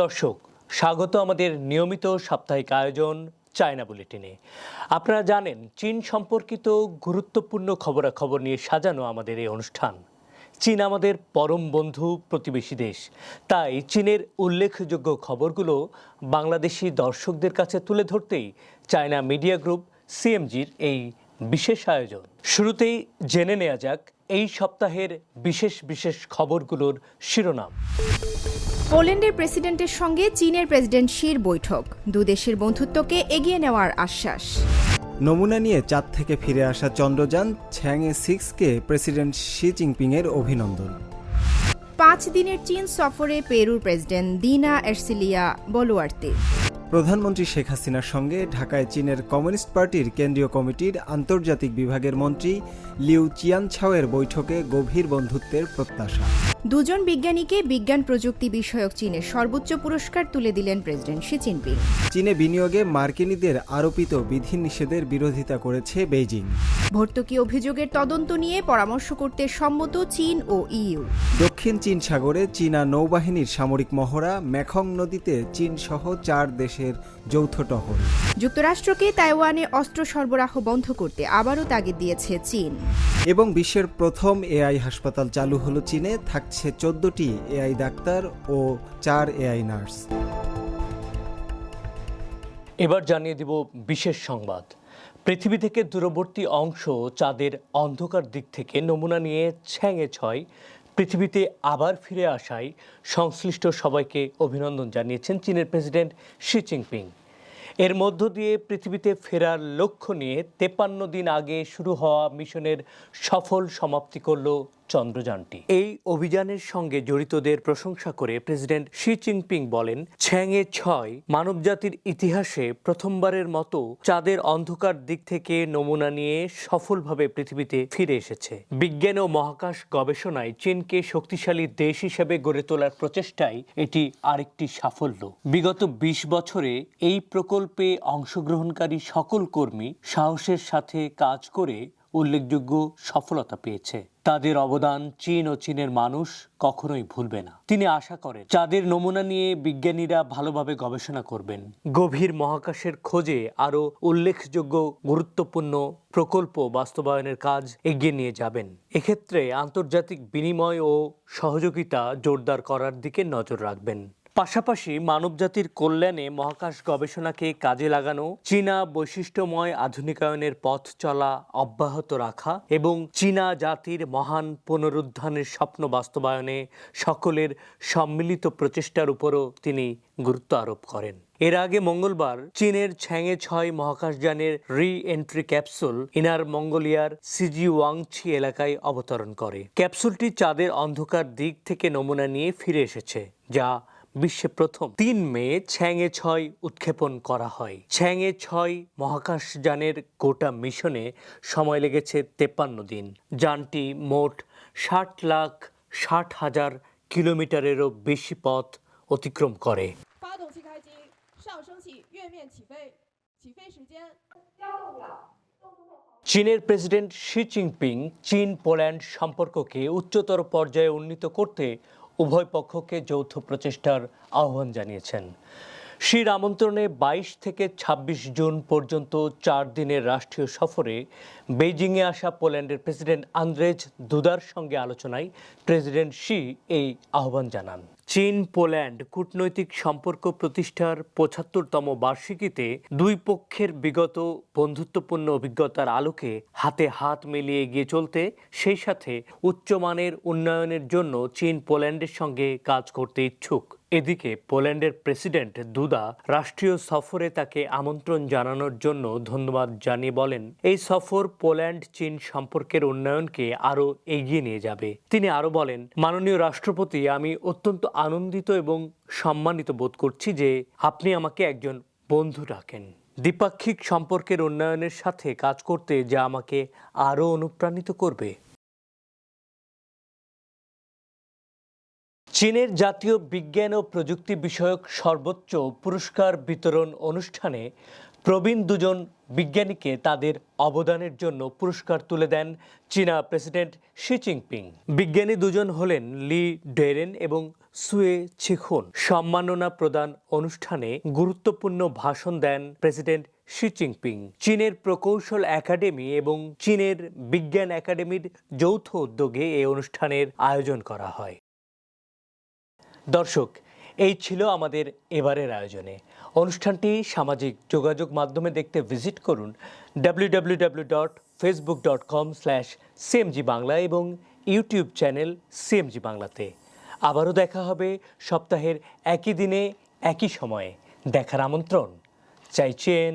দর্শক, স্বাগত আমাদের নিয়মিত সাপ্তাহিক আয়োজন চায়না বুলেটিনে। আপনারা জানেন, চীন সম্পর্কিত গুরুত্বপূর্ণ খবরাখবর নিয়ে সাজানো আমাদের এই অনুষ্ঠান। চীন আমাদের পরম বন্ধু প্রতিবেশী দেশ। তাই চীনের উল্লেখযোগ্য খবরগুলো বাংলাদেশি দর্শকদের কাছে তুলে ধরতেই চায়না মিডিয়া গ্রুপ সিএমজির এই বিশেষ আয়োজন। শুরুতেই জেনে নেওয়া যাক এই সপ্তাহের বিশেষ বিশেষ খবরগুলোর শিরোনাম। পোল্যান্ডের প্রেসিডেন্টের সঙ্গে চীনের প্রেসিডেন্ট শির বৈঠক। দুদেশের বন্ধুত্বকে এগিয়ে নেওয়ার আশ্বাস। নমুনা নিয়ে চাঁদ থেকে ফিরে আসা চন্দ্রযান ছ্যাংএ সিক্সকে প্রেসিডেন্ট শি জিনপিংয়ের অভিনন্দন। পাঁচ দিনের চীন সফরে পেরুর প্রেসিডেন্ট দিনা এরসিলিয়া বলুয়ার্তে প্রধানমন্ত্রী শেখ হাসিনার সঙ্গে ঢাকায় চীনের কমিউনিস্ট পার্টির কেন্দ্রীয় কমিটির আন্তর্জাতিক বিভাগের মন্ত্রী লিউ চিয়ানছাওয়ের বৈঠকে গভীর বন্ধুত্বের প্রত্যাশা। দুজন বিজ্ঞানীকে বিজ্ঞান প্রযুক্তি বিষয়ক চীনের সর্বোচ্চ পুরস্কার তুলে দিলেন প্রেসিডেন্ট শি জিনপিং। চীনে বিনিয়োগে মার্কিনীদের আরোপিত বিধিনিষেধের বিরোধিতা করেছে বেইজিং। ভর্তুকি অভিযোগের তদন্ত নিয়ে পরামর্শ করতে সম্মত চীন ও ইইউ। দক্ষিণ চীন সাগরে চীনা নৌবাহিনীর সামরিক মহড়া মেখং নদীতে চীন সহ চার দেশের যৌথ টহল। যুক্তরাষ্ট্রকে তাইওয়ানে অস্ত্র সরবরাহ বন্ধ করতে আবারও তাগিদ দিয়েছে চীন। এবং বিশ্বের প্রথম এআই হাসপাতাল চালু হলো চীনে থাকছে চোদ্দটি এআই ডাক্তার ও চার এআই নার্স। এবার জানিয়ে দিব বিশেষ সংবাদ। পৃথিবী থেকে দূরবর্তী অংশ চাঁদের অন্ধকার দিক থেকে নমুনা নিয়ে ছ্যাঙে ছয় পৃথিবীতে আবার ফিরে আসায় সংশ্লিষ্ট সবাইকে অভিনন্দন জানিয়েছেন চীনের প্রেসিডেন্ট শি জিনপিং। এর মধ্য দিয়ে পৃথিবীতে ফেরার লক্ষ্য নিয়ে তেপান্ন দিন আগে শুরু হওয়া মিশনের সফল সমাপ্তি করল চন্দ্রযানটি। এই অভিযানের সঙ্গে জড়িতদের প্রশংসা করে প্রেসিডেন্ট শি জিনপিং বলেন ছ্যাংয়ে ছয় মানবজাতির ইতিহাসে প্রথমবারের মতো চাঁদের অন্ধকার দিক থেকে নমুনা নিয়ে সফলভাবে পৃথিবীতে ফিরে এসেছে। বিজ্ঞান ও মহাকাশ গবেষণায় চীনকে শক্তিশালী দেশ হিসেবে গড়ে তোলার প্রচেষ্টায় এটি আরেকটি সাফল্য। বিগত ২০ বছরে এই প্রকল্পে অংশগ্রহণকারী সকল কর্মী সাহসের সাথে কাজ করে উল্লেখযোগ্য সফলতা পেয়েছে। তাদের অবদান চীন ও চীনের মানুষ কখনোই ভুলবে না। তিনি আশা করেন, চাঁদের নমুনা নিয়ে বিজ্ঞানীরা ভালোভাবে গবেষণা করবেন। গভীর মহাকাশের খোঁজে আরও উল্লেখযোগ্য গুরুত্বপূর্ণ প্রকল্প বাস্তবায়নের কাজ এগিয়ে নিয়ে যাবেন। এক্ষেত্রে আন্তর্জাতিক বিনিময় ও সহযোগিতা জোরদার করার দিকে নজর রাখবেন। পাশাপাশি মানবজাতির কল্যাণে মহাকাশ গবেষণাকে কাজে লাগানো, চীনা বৈশিষ্ট্যময় আধুনিকায়নের পথ চলা অব্যাহত রাখা এবং চীনা জাতির মহান পুনরুত্থানের স্বপ্ন বাস্তবায়নে সকলের সম্মিলিত প্রচেষ্টার উপরও তিনি গুরুত্ব আরোপ করেন। এর আগে মঙ্গলবার চীনের ছ্যাঙে ছয় মহাকাশযানের রি এন্ট্রি ক্যাপসুল ইনার মঙ্গোলিয়ার সিজি ওয়াংছি এলাকায় অবতরণ করে। ক্যাপসুলটি চাঁদের অন্ধকার দিক থেকে নমুনা নিয়ে ফিরে এসেছে, যা বিশ্বে প্রথম। তিন মে ছ্যাঙে ছয় উৎক্ষেপণ করা হয়। ছ্যাঙে ছয় মহাকাশযানের গোটা মিশনে সময় লেগেছে তেপান্ন দিন। যানটি মোট ষাট লাখ ষাট হাজার কিলোমিটারেরও বেশি পথ অতিক্রম করে। চীনের প্রেসিডেন্ট শি জিনপিং চীন পোল্যান্ড সম্পর্ককে উচ্চতর পর্যায়ে উন্নীত করতে উভয় পক্ষকে যৌথ প্রচেষ্টার আহ্বান জানিয়েছেন। শির আমন্ত্রণে বাইশ থেকে ২৬ জুন পর্যন্ত চার দিনের রাষ্ট্রীয় সফরে বেইজিংয়ে আসা পোল্যান্ডের প্রেসিডেন্ট আন্দ্রেজ দুদার সঙ্গে আলোচনায় প্রেসিডেন্ট শি এই আহ্বান জানান। চীন, পোল্যান্ড কূটনৈতিক সম্পর্ক প্রতিষ্ঠার পঁচাত্তরতম বার্ষিকীতে দুই পক্ষের বিগত বন্ধুত্বপূর্ণ অভিজ্ঞতার আলোকে হাতে হাত মিলিয়ে এগিয়ে চলতে, সেই সাথে উচ্চমানের উন্নয়নের জন্য চীন, পোল্যান্ডের সঙ্গে কাজ করতে ইচ্ছুক। এদিকে পোল্যান্ডের প্রেসিডেন্ট দুদা রাষ্ট্রীয় সফরে তাকে আমন্ত্রণ জানানোর জন্য ধন্যবাদ জানিয়ে বলেন, এই সফর পোল্যান্ড, চীন সম্পর্কের উন্নয়নকে আরও এগিয়ে নিয়ে যাবে। তিনি আরও বলেন, মাননীয় রাষ্ট্রপতি, আমি অত্যন্ত আনন্দিত এবং সম্মানিত বোধ করছি যে আপনি আমাকে একজন বন্ধু ডাকেন দ্বিপাক্ষিক সম্পর্কের উন্নয়নের সাথে কাজ করতে যা আমাকে আরও অনুপ্রাণিত করবে। চীনের জাতীয় বিজ্ঞান ও প্রযুক্তি বিষয়ক সর্বোচ্চ পুরস্কার বিতরণ অনুষ্ঠানে প্রবীণ দুজন বিজ্ঞানীকে তাদের অবদানের জন্য পুরস্কার তুলে দেন চীনা প্রেসিডেন্ট শি জিনপিং। বিজ্ঞানী দুজন হলেন লি ডেরেন এবং সুয়ে ছিখুন সম্মাননা প্রদান অনুষ্ঠানে গুরুত্বপূর্ণ ভাষণ দেন প্রেসিডেন্ট শি জিনপিং। চীনের প্রকৌশল একাডেমি এবং চীনের বিজ্ঞান একাডেমির যৌথ উদ্যোগে এই অনুষ্ঠানের আয়োজন করা হয়। দর্শক, এই ছিল আমাদের এবারের আয়োজনে। অনুষ্ঠানটি সামাজিক যোগাযোগ মাধ্যমে দেখতে ভিজিট করুন W W W dot Facebook dot com slash CMG Bangla এবং ইউটিউব চ্যানেল সিএমজি বাংলাতে আবারও দেখা হবে সপ্তাহের একই দিনে, একই সময়ে। দেখার আমন্ত্রণ। চাইছেন